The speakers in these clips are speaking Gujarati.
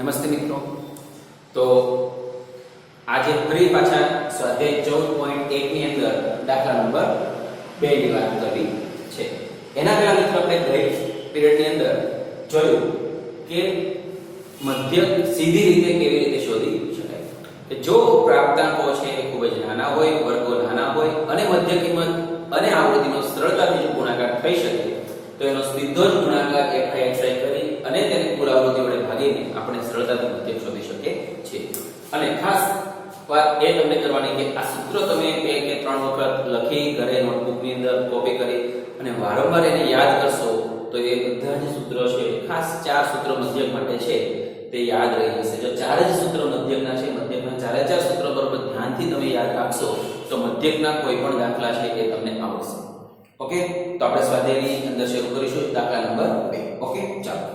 નમસ્તે મિત્રો. તો આજે ફરી પાછા સ્વાધ્યાય ચૌદ પોઈન્ટ એક ની અંદર દાખલા નંબર બે ની વાત કરી છે. એના પહેલા મિત્રો આપણે ગઈ પીરિયડની અંદર જોયું કે મધ્ય સીધી રીતે કેવી રીતે શોધી શકાય. કે જો પ્રાપ્તાંકો છે એ ખૂબ જ નાના હોય, વર્ગો નાના હોય અને મધ્ય કિંમત અને આવૃત્તિનો સરળતાથી ગુણાકાર થઈ શકે તો એનો સીધો જ ગુણાકાર fi કરી અને તેને કુલ આવૃત્તિ વડે ભાગીને આપણે સરળતાથી મધ્યક શોધી શકીએ છીએ. અને ખાસ વાત એ તમને કરવાની કે આ સૂત્ર તમે બે કે ત્રણ વખત લખી, ઘરે નોટબુકની અંદર કોપી કરી અને વારંવાર એને યાદ કરશો, તો એ બધા જ સૂત્રો છે, ખાસ ચાર સૂત્રો મધ્યક માટે છે, તે યાદ રહી જશે. જો ચાર જ સૂત્રો મધ્યકના છે, મધ્યકના ચારે ચાર સૂત્રો પર ધ્યાનથી તમે યાદ રાખશો, તો મધ્યકના કોઈ પણ દાખલા છે એ તમને આવડશે. ઓકે? તો આપણે સ્વાધ્યાયની અંદર શરૂ કરીશું. દાખલા નંબર 2 ઓકે? ચાલો.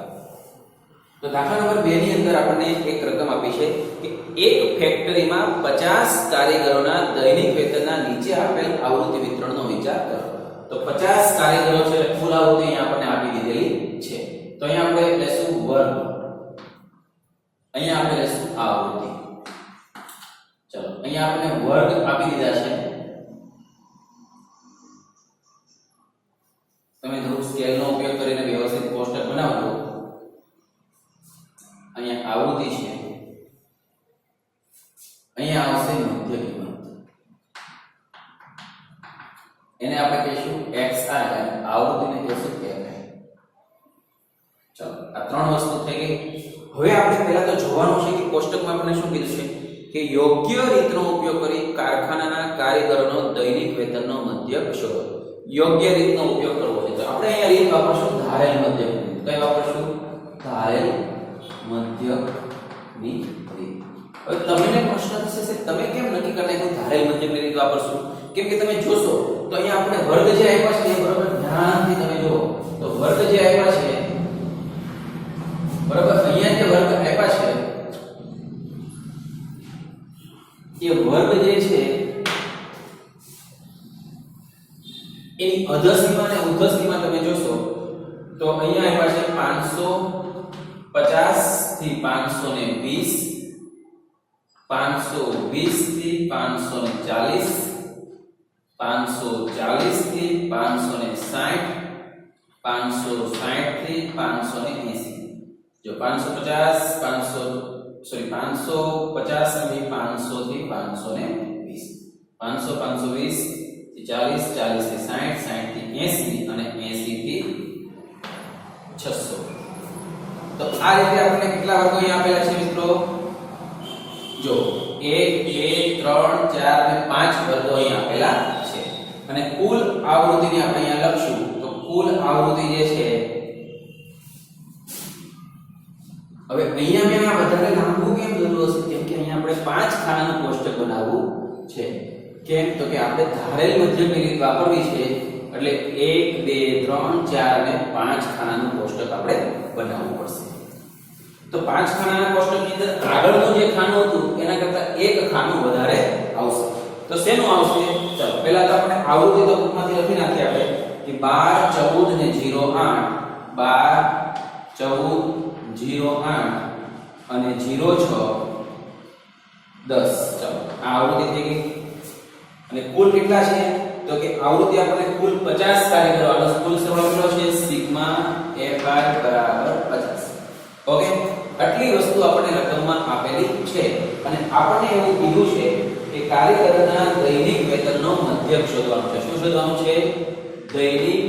તો દાખલા નંબર 2 ની અંદર આપણને એક રકમ આપી છે કે એક ફેક્ટરીમાં 50 કારીગરોના દૈનિક વેતનના નીચે આપેલ આવૃત્તિ વિતરણનો વિચાર કરો. તો 50 કારીગરો છે, કુલ આવૃત્તિ અહીંયા આપણને આપી દીધેલી છે. તો અહીંયા આપણે લેશું વર્ગ. અહીંયા આપણે લેશું આવૃત્તિ. ચલો. અહીંયા આપણે વર્ગ આપી દીધા છે. ચાલો, આ ત્રણ વસ્તુ થઈ ગઈ. હવે આપણે પહેલા તો જોવાનું છે કે કોષ્ટકમાં આપણને શું કીધું છે? કે યોગ્ય રીતનો ઉપયોગ કરી કારખાનાના કારીગરોનો દૈનિક વેતનનો મધ્ય શોધો. યોગ્ય રીતનો ઉપયોગ કરવો છે. તો આપણે અહીંયા રીત વાપરશું. ધારેલ મધ્યક કઈ વાપરશું? ધારેલ મધ્યકની રીત. હવે તમને પ્રશ્ન થશે કે તમે કેમ નક્કી કરતા કે ધારેલ મધ્યકની રીત વાપરશું? કેમ કે તમે જોશો, તો અહીંયા આપણે વર્ગ જે આપ્યા છે એ બરોબર ધ્યાનથી તમે જુઓ તો વર્ગ જે આપ્યા છે બરાબર અહીંયા જે વર્ગ આપ્યા છે એ વર્ગ જે છે એની અધસીમા અને ઉધસીમા તમે જોશો તો અહીંયા આપ્યા છે 550 થી 520 520 થી 540 540 થી 560 560 થી 580 જો 550 500 સોરી 550 અને 500 થી 520 500 520 થી 40 40 થી 60 60 થી 80 અને 80 થી 600 તો આ રીતે આપણને કેટલા વર્ગો અહીં આપેલા છે મિત્રો જો 1 2 3 4 અને 5 વર્ગો અહીં આપેલા છે અને કુલ આવૃત્તિને આપણે અહીંયા લખશું. તો કુલ આવૃત્તિ જે છે, હવે અહીંયા મેં આ વધારે લાંબુ કેમ દોર્યું હશે કેમ કે અહીંયા આપણે પાંચ ખાનાનું કોષ્ટક બનાવવું છે. કેમ? તો કે આપણે ધારેલ મધ્યમની રીત વાપરવી છે. એટલે 1 2 3 4 અને પાંચ ખાનાનું કોષ્ટક આપણે બનાવવું પડશે. તો પાંચ ખાનાના કોષ્ટકની અંદર આગળનું જે ખાનું હતું, એના કરતા એક ખાનું વધારે તો શેનું આવશે ચલો, પહેલા તો આપણે આવૃત્તિ તો બુકમાંથી લખી નાખી આપણે કે 12 14 ને 08 12 14 08 અને 06 10 ચલો, આ આવૃત્તિ થઈ ગઈ. અને કુલ કેટલા છે? તો કે આવૃત્તિ આપણે કુલ 50 કાર્ય કરવાનો કુલ સરવાળો કેટલો છે? સિગ્મા fi બરાબર 50 ઓકે? આટલી વસ્તુ આપણને રકમમાં આપેલી છે. અને આપણને એવું કીધું છે કે કાર્યકરના દૈનિક વેતનનો મધ્યક શોધવાનો છે. શું શોધવાનું છે? દૈનિક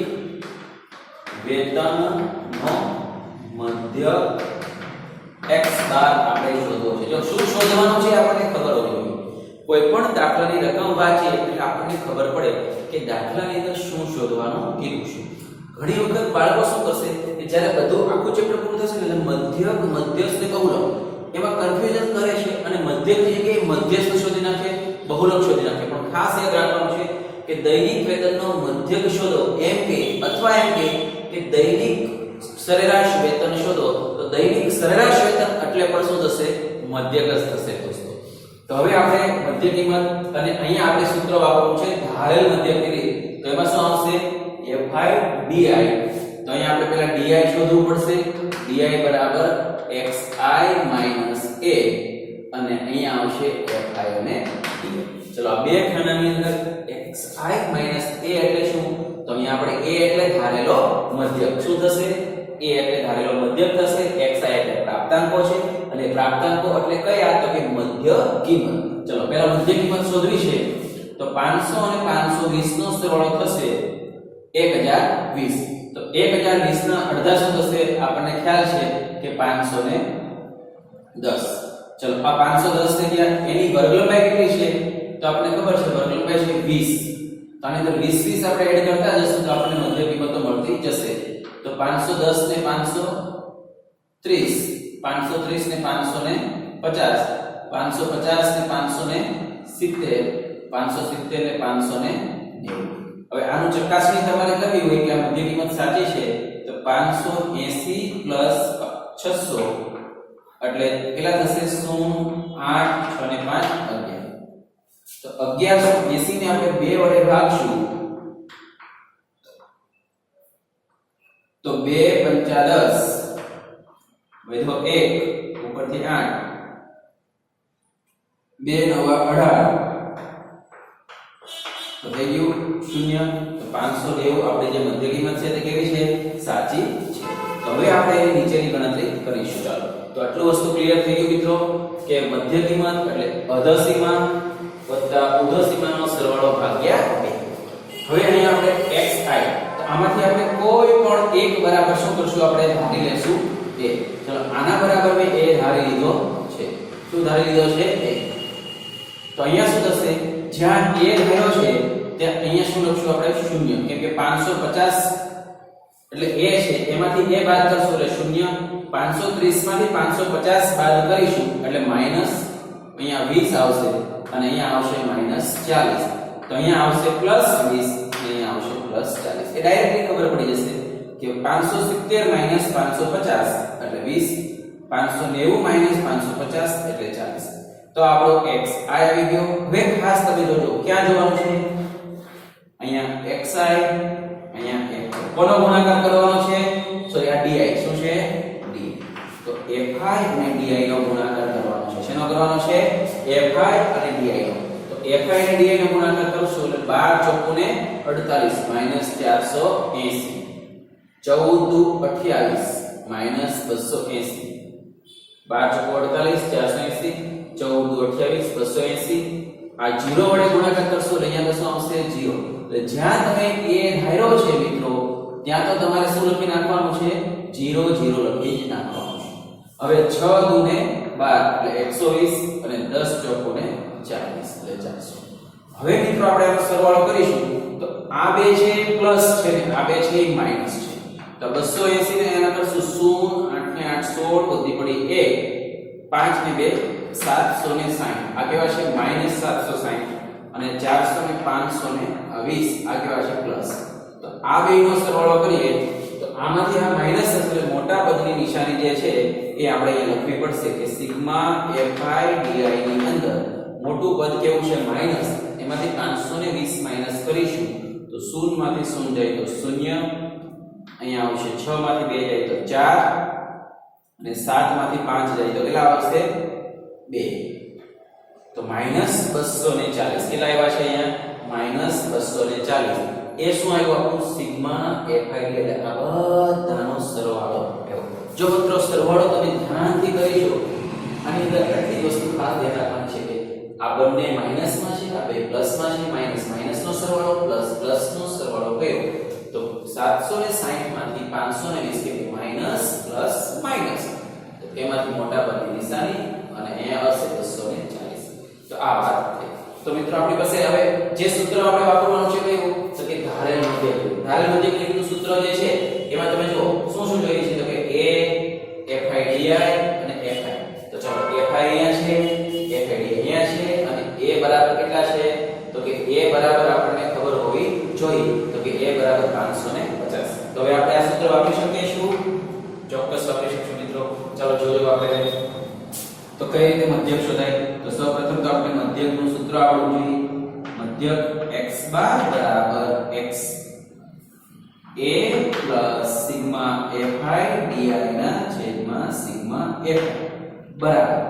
વેતનનો મધ્યક x બાર આપણે શોધવો છે. જો શું શોધવાનું છે આપણને ખબર હોવી જોઈએ. કોઈ પણ દાખલાની રકમ વાંચીએ એટલે આપણને ખબર પડે કે દાખલાની અંદર શું શોધવાનું કીધું છે. ઘણી વખત બાળકો શું કરશે કે જ્યારે બધું આખું ચેપ્ટર પૂરું થશે એટલે મધ્યક મધ્યસ્થ કહું બહુલક એમાં કન્ફ્યુઝન કરે છે અને મધ્યકની કે મધ્યસ્થ શોધી નાખે, બહુલક શોધી નાખે. પણ ખાસ યાદ રાખવાનું છે કે દૈનિક વેતનનો મધ્યક શોધો એમ કે અથવા એમ કે કે દૈનિક સરેરાશ વેતન શોધો, તો દૈનિક સરેરાશ વેતન એટલે પણ શું થશે? મધ્યક થશે દોસ્તો. તો હવે આપણે મધ્ય કિંમત અને અહીંયા આપણે સૂત્ર વાપરવું છે ધારેલ મધ્યકની રીત તો એમાં શું આવશે? Fi di તો અહીંયા આપણે પહેલા di શોધવું પડશે. Di બરાબર xi a અને અહીંયા આવશે fi અને di ચલો આ બે ખાનાની અંદર xi a એટલે શું? તો અહીંયા આપણે a એટલે ધારેલો મધ્યક. શું થશે? a એટલે ધારેલો મધ્યક થશે, xi એટલે પ્રાપ્તાંકો છે. અને પ્રાપ્તાંકો એટલે કયા? તો કે મધ્ય કિંમત. ચલો પહેલા મધ્ય કિંમત શોધવી છે. તો 500 અને 520 નો સરવાળો થશે 1020 તો 1020 ના અડધા શું થશે આપણને ખ્યાલ છે કે 510 ચલો, આ 510 ને ગયા. એની વર્ગલંબાઈ કેટલી છે? તો આપણને ખબર છે, વર્ગલંબાઈ છે 20 તો આની અંદર 20 20 આપણે એડ કરતા જશું તો આપણને મધ્ય કિંમતો મળતી જશે. તો 510 ને 530 530 ને 550 550 ને 570 570 ને 590 હવે આનું ચકાસણી તમારે કરવી હોય કે આ મધ્ય કિંમત સાચી છે, તો 580 600 એટલે કેટલા થશે? 0 8 6 ને 5 11 તો 1180 ને આપણે 2 વડે ભાગશું. તો 2 પંચા 10 વધો 1 ઉપરથી 8 2 નવા 18 તો થઈ ગયું શૂન્ય, તો 590 આપણે જે મધ્ય કિંમત છે તે કેવી છે? સાચી છે. તો હવે આપણે નીચેની ગણતરી કરીશું. ચાલો. તો આટલું વસ્તુ ક્લિયર થઈ ગયું મિત્રો, કે મધ્ય કિંમત એટલે સીમા વત્તા સીમાનો સરવાળો ભાગ્યા 2 હવે અહીં આપણે xi તો આમાંથી આપણે કોઈ પણ એક બરાબર શું કરશું? આપણે ભાગી લેશું a ચલો, આના બરાબર મેં a ધારી લીધો છે. શું ધારી લીધો છે? a તો અહીંયા શું થશે? જ્યાં a ધાર્યો છે ત્યાં અહીંયા શું લખશું આપણે શૂન્ય. કેમ કે 550 એટલે a છે, એમાંથી a બાદ કરશું એટલે શૂન્ય. 530 માંથી 550 બાદ કરીશું એટલે માઇનસ અહીંયા 20 આવશે અને અહીંયા આવશે માઇનસ 40 તો અહીંયા આવશે પ્લસ 20 અહીંયા આવશે પ્લસ 40 એ ડાયરેક્ટલી ખબર પડી જશે કે 570 માઇનસ 550 એટલે 20 590 માઇનસ 550 એટલે 40 તો આપણો x આ આવી ગયો. હવે ખાસ તમે જોજો, ક્યાં જવાનું છે? અહીંયા xi અહીંયા f કોનો ગુણાકાર કરવાનો છે સોરી આ di શું છે d તો fi અને di નો ગુણાકાર કરવાનો છે. શેનો કરવાનો છે fi અને di નો તો fi અને di નો ગુણાકાર કરશો એટલે 12 ચોકુ ને 48 માઇનસ 480 14 દુ 28 માઇનસ 280 બાર ચોકો 48 480 14 દુ 28 280 આ 0 વડે ગુણાકાર કરશો અહીંયા શું આવશે? 0 એટલે જ્યાં તમે a ધાર્યો છે મિત્રો, ત્યાં તો તમારે શું લખી નાખવાનું છે? 0 0 લખી જ નાખવાનું હવે 6 દુ ને 12 એટલે 120 અને 10 ચોકો ને 40 એટલે 400 હવે મિત્રો આપણે આનો સરવાળો કરીશું. તો આ બે છે પ્લસ છે, આ બે છે માઇનસ છે. તો 280 ને એના કરશું 0 8 ને 8 16 બધી પડી 1 5 ને 2 760 આ કેવા છે? માઇનસ 760 અને 400 ને 500 ને 20 આ કેવા છે પ્લસ તો આ બેનો સરવાળો કરીએ, તો આમાંથી આ માઇનસ એટલે મોટા પદની નિશાની જે છે, એ આપણે અહીંયા લખવી પડશે કે સિગ્મા એફઆઈ di ની અંદર મોટું પદ કેવું છે? માઇનસ એમાંથી 520 માઇનસ કરીશું. તો 0 માંથી 0 જાય તો શૂન્ય. અહીંયા આવશે 6 માંથી 2 જાય તો 4 અને 7 માંથી 5 જાય તો કેટલા આવશે? 2 તો માઇનસ 240 કેટલા આવ્યા છે અહીંયા? માઇનસ 240 એ શું આવ્યું? આપણું સિગ્મા fi એટલે આ બધાનો સરવાળો આવ્યો. જો મિત્રો, સરવાળો તમે ધ્યાનથી કરીશો આની અંદર આટલી વસ્તુ ખાસ ધ્યાન રાખવાની છે કે આ બંને માઈનસમાં છે, આ બે પ્લસમાં છે. માઇનસ માઈનસનો સરવાળો, પ્લસ પ્લસનો સરવાળો કયો? તો 760 માંથી 520 કે માઇનસ પ્લસ માઇનસ તો એમાંથી મોટા ભાગની નિશાની અને અહીંયા હશે 240 તો આ વાત થઈ તો મિત્રો, આપણી પાસે હવે જે સૂત્ર આપણે વાપરવાનું છે કયું તો કે ધારેલ મધ્ય ધારેલ મધ્યનું સૂત્ર જે છે, એમાં તમે જો શું શું જોઈએ છે? તો કે a fi di અને fi તો ચાલો fi અહીંયા છે fi di અહીંયા છે અને a બરાબર કેટલા છે? તો કે a બરાબર આપણને ખબર હોવી જોઈએ. તો કે a બરાબર 550 તો હવે આપણે આ સૂત્ર વાપરી શકીએ છું ચોક્કસ વાપરી શકશું મિત્રો. ચાલો, જોજો આપણે તો કઈ રીતે મધ્યક શોધાય? તો સૌપ્રથમ તો આપણે મધ્યકનું સૂત્ર આવડવું જોઈએ. મધ્યક x બાર બરાબર x a sigma fi di ના છેદમાં સિગ્મા f બરાબર.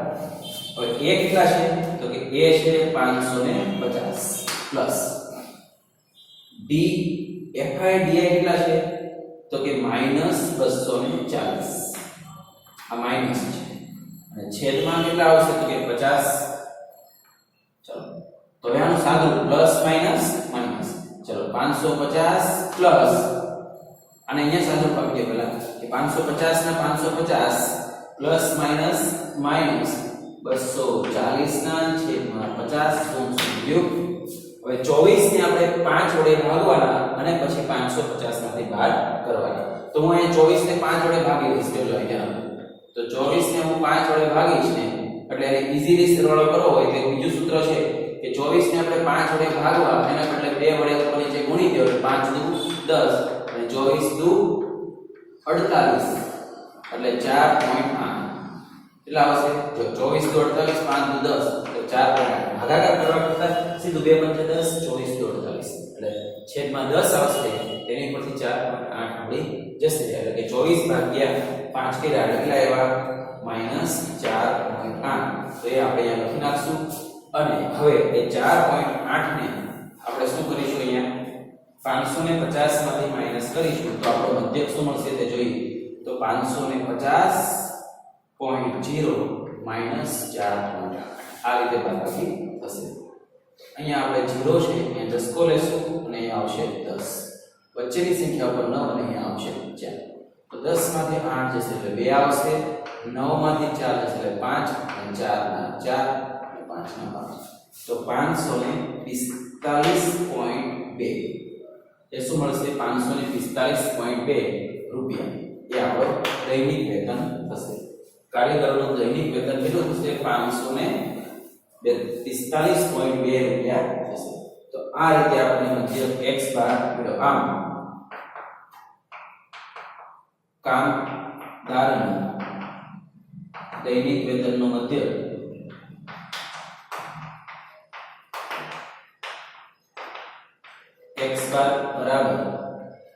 હવે a કેટલા છે? તો કે a છે 550 પ્લસ d fi di કેટલા છે? તો કે માઇનસ 240 આ માઇનસ છે. અને છેદમાં કેટલા આવશે? તો કે 50 ચલો તો હવે આનું સાદું પ્લસ માઇનસ માઇનસ ચલો 550 પ્લસ અને અહીંયા સાદું પાડીએ પેલા કે 550 ના 550 પ્લસ માઇનસ માઇનસ 240 ના છેદમાં 50 શું થયું હવે 24 ને આપણે 5 વડે ભાગવાના અને પછી 550 માંથી બાદ કરવાના. તો હું અહીંયા 24 ને 5 વડે ભાગી દઈશ ચલો અહીંયા. તો 24 ને હું 5 વડે ભાગીશ ને, એટલે એને ઈઝીલી સરવાળો કરવો હોય તો બીજું સૂત્ર છે કે 24 ને આપણે 5 વડે ભાગવા એના બદલે 2 વડે ઉપરની જે ગુણી દેવો એટલે 5 દુ 10 અને 24 દુ 48 એટલે 4.8 એટલે આવશે? જો 24 દુ 48 5 દુ 10 તો 4.8 ભાગાકાર કરવા કરતા સીધું 2 5 10 24 દુ 48 એટલે છેદમાં 10 આવશે, તેની પરથી 4.8 મળી જશે. એટલે કે 24 ભાગ્યા 5 કર્યા એટલે આવ્યા? માઇનસ ચાર પોઈન્ટ આઠ. તો એ આપણે અહીંયા લખી નાખશું. અને હવે એ ચાર પોઈન્ટ આઠ ને આપણે શું કરીશું અહીંયા? પાંચસો ને પચાસમાંથી માઇનસ કરીશું, તો આપણો મધ્યક શું મળશે તે જોઈએ. તો પાંચસો ને પચાસ પોઈન્ટ જીરો માઇનસ ચાર પોઈન્ટ આઠ. આ રીતે બાદબાકી થશે. અહીંયા આપણે જીરો છે, અહીંયા દસકો લેશું અને અહીંયા આવશે દસ. વચ્ચેની સંખ્યા ઉપર નવ અને અહીંયા આવશે ચાર. તો 10 માંથી 8 જશે એટલે 2 આવશે 9 માંથી 4 જશે એટલે 5 અને 4 ના 4 અને 5 ના 5 તો 545.2 એ શું મળશે? 545.2 રૂપિયા. એ આપણો દૈનિક વેતન થશે કારીગરોનું દૈનિક વેતન કેટલું થશે? 545.2 રૂપિયા થશે. તો આ રીતે આપણે મધ્ય x બાર મેળવ્યો આમ. કામદારનું દૈનિક વેતનનો મધ્ય x બાર બરાબર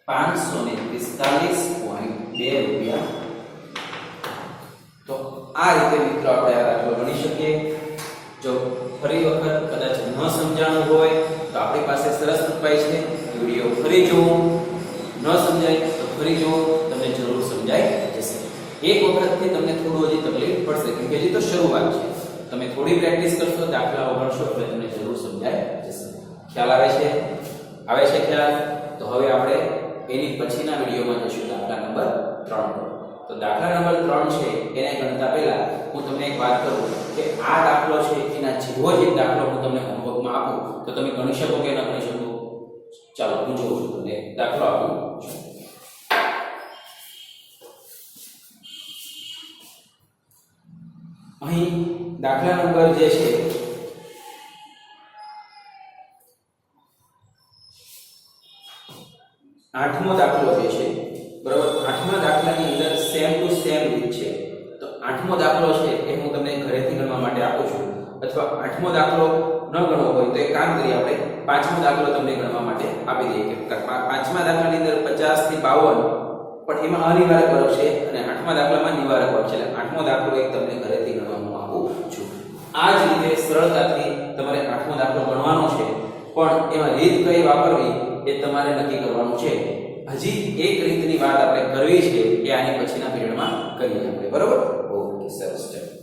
પાંચસો ને પિસ્તાલીસ પોઈન્ટ બે રૂપિયા. તો આ રીતે મિત્રો આપણે આ દાખલો ગણી શકીએ. જો ફરી વખત કદાચ ન સમજાણું હોય, તો આપણી પાસે સરસ ઉપાય છે. વીડિયો ફરી જુઓ. ન સમજાય, તો ફરી જુઓ. તમને જરૂર સમજાય જશે. એક વખતથી તમને થોડું હજી તકલીફ પડશે. કેમ કે હજી તો શરૂઆત છે. તમે થોડી પ્રેક્ટિસ કરશો, દાખલાઓ ગણશો એટલે તમને જરૂર સમજાય જશે. ખ્યાલ આવે છે? આવે છે ખ્યાલ? તો હવે આપણે એની પછીના વિડીયોમાં જઈશું દાખલા નંબર ત્રણ તો દાખલા નંબર ત્રણ છે, એને ગણતા પહેલા હું તમને એક વાત કરું કે આ દાખલો છે, એના જેવો જ એક દાખલો હું તમને હોમવર્કમાં આપું, તો તમે ગણી શકો કે ન ગણી શકો? ચાલો, હું જોઉં છું તમને દાખલો આપું અહીં દાખલા નંબર જે છે આઠમો દાખલો જે છે, બરાબર? આઠમા દાખલાની અંદર સેમ ટુ સેમ રીત છે. તો આઠમો દાખલો છે એ હું તમને ઘરેથી ગણવા માટે આપું છું. અથવા આઠમો દાખલો ન ગણવો હોય તો એક કામ કરીએ આપણે. પાંચમો દાખલો તમને ગણવા માટે આપી દઈએ કે પાંચમા દાખલાની અંદર 50 થી 52 પણ એમાં અનિવારક વર્ગ છે અને આઠમા દાખલામાં નિવારક વર્ગ છે. એટલે આઠમો દાખલો એક તમને ઘરેથી ગણવાનું આપું છું. આ જ રીતે સરળતાથી તમારે આઠમો દાખલો ગણવાનો છે. પણ એમાં રીત કઈ વાપરવી એ તમારે નક્કી કરવાનું છે. હજી એક રીતની વાત આપણે કરવી છે કે આની પછીના પીરિયડમાં કરીએ આપણે. બરોબર? ઓકે, સરસ, ચાલો.